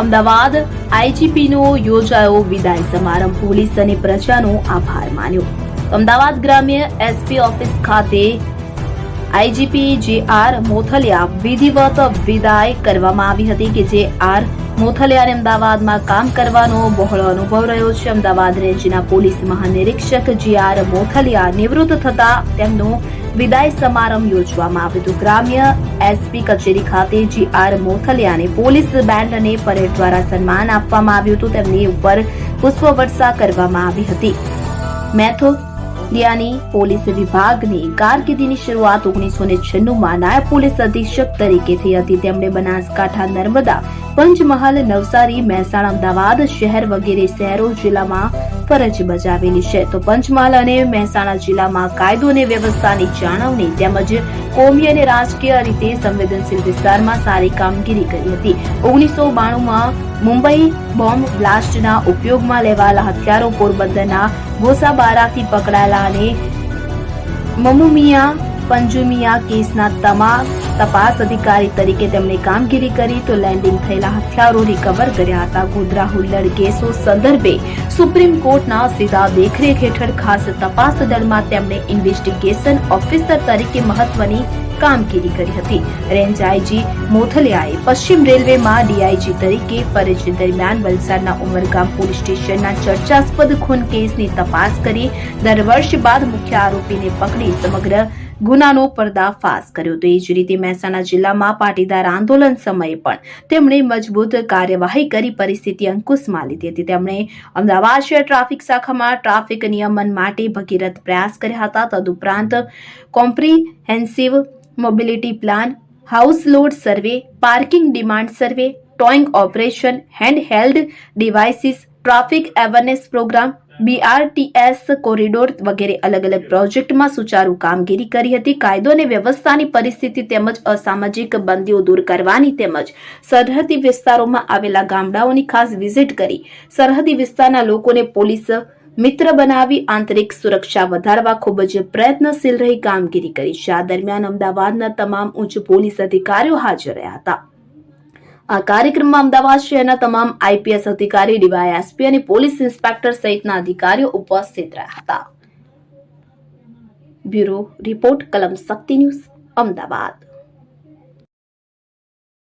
અમદાવાદ આઈજીપીનો યોજાયો વિદાય સમારંભ. પોલીસ અને પ્રજાનો આભાર માન્યો. અમદાવાદ ગ્રામ્ય એસપી ઓફિસ ખાતે આઈજીપી જે આર મોથલિયા વિધિવત વિદાય કરવામાં આવી હતી કે જે આર મોથલિયાને અમદાવાદમાં કામ કરવાનો બહોળો અનુભવ રહ્યો છે. અમદાવાદ રેન્જના પોલીસ મહાનિરીક્ષક જે આર મોથલિયા નિવૃત્ત થતા તેમનો વિદાય સમારંભ યોજવામાં આવ્યો હતો. ગ્રામ્ય એસપી કચેરી ખાતે જી આર મોથલિયાને પોલીસ બેન્ડ અને પરેડ દ્વારા સન્માન આપવામાં આવ્યું હતું. તેમની ઉપર પુષ્પવર્ષા કરવામાં આવી હતી. મેથો લિયાની પોલીસ વિભાગની કારકિર્દીની શરૂઆત ઓગણીસો ને છન્નુંમાં નાયબ પોલીસ અધિક્ષક તરીકે થઈ હતી. તેમણે બનાસકાંઠા નર્મદા પંચમહાલ નવસારી, મહેસાણા, અમદાવાદ શહેર વગેરે શહેરો, જિલ્લામાં ફરજ બજાવેલી છે. તો પંચમહાલ અને મહેસાણા જિલ્લામાં કાયદો અને વ્યવસ્થાની જાળવણી તેમજ કોમી અને રાજકીય રીતે સંવેદનશીલ વિસ્તારમાં સારી કામગીરી કરી હતી. ઓગણીસો બાણુંમાં મુંબઈ બોમ્બ બ્લાસ્ટના ઉપયોગમાં લેવાયેલા હથિયારો પોરબંદરના ગોસાબારાથી પકડાયેલા અને મમુમિયા પંજુમિયા કેસના તમામ તપાસ અધિકારી તરીકે તેમણે કામગીરી કરી તો લેન્ડિંગ થયેલા હથિયારો રિકવર કર્યા હતા. ગોધરા હુલ્લડ કેસો સંદર્ભે સુપ્રીમ કોર્ટના સીધા દેખરેખ હેઠળ ખાસ તપાસ દળમાં તેમણે ઇન્વેસ્ટિગેશન ઓફિસર તરીકે મહત્વની કામગીરી કરી હતી. રેન્જ આઈજી મોથલિયાએ પશ્ચિમ રેલવેમાં ડીઆઈજી તરીકે ફરજ દરમિયાન વલસાડના ઉમરગામ પોલીસ સ્ટેશનના ચર્ચાસ્પદ ખૂન કેસની તપાસ કરી દર વર્ષ બાદ મુખ્ય આરોપીને પકડી સમગ્ર ગુનાનો પર્દાફાશ કર્યો. તો એ જ રીતે મહેસાણા જિલ્લામાં પાટીદાર આંદોલન સમયે પણ તેમણે મજબૂત કાર્યવાહી કરી, પરિસ્થિતિ અંકુશમાં લીધી હતી. તેમણે અમદાવાદ શહેર ટ્રાફિક શાખામાં ટ્રાફિક નિયમન માટે ભગીરથ પ્રયાસ કર્યા હતા. તદુપરાંત comprehensive mobility plan, house load survey, parking demand survey, towing operation hand held devices, traffic awareness programme BRTS corridor વગેરે અલગ અલગ પ્રોજેક્ટમાં સુચારુ કામગીરી કરી હતી. કાયદો અને વ્યવસ્થાની પરિસ્થિતિ તેમજ અસામાજિક બંદીઓ દૂર કરવાની તેમજ સરહદી વિસ્તારોમાં આવેલા ગામડાઓની ખાસ વિઝિટ કરી. સરહદી વિસ્તારના લોકોને પોલીસ મિત્ર બનાવી, આંતરિક સુરક્ષા વધારવા ખૂબ જ પ્રયત્નશીલ રહી કામગીરી કરી. છે આ દરમિયાન અમદાવાદના તમામ ઉચ્ચ પોલીસ અધિકારીઓ હાજર રહ્યા હતા. આ કાર્યક્રમમાં અમદાવાદ શહેરના તમામ આઈપીએસ અધિકારી ડીવાયએસપી અને પોલીસ ઇન્સ્પેક્ટર સહિતના અધિકારીઓ ઉપસ્થિત રહ્યા હતા. બ્યુરો રિપોર્ટ, કલમ શક્તિ ન્યૂઝ, અમદાવાદ.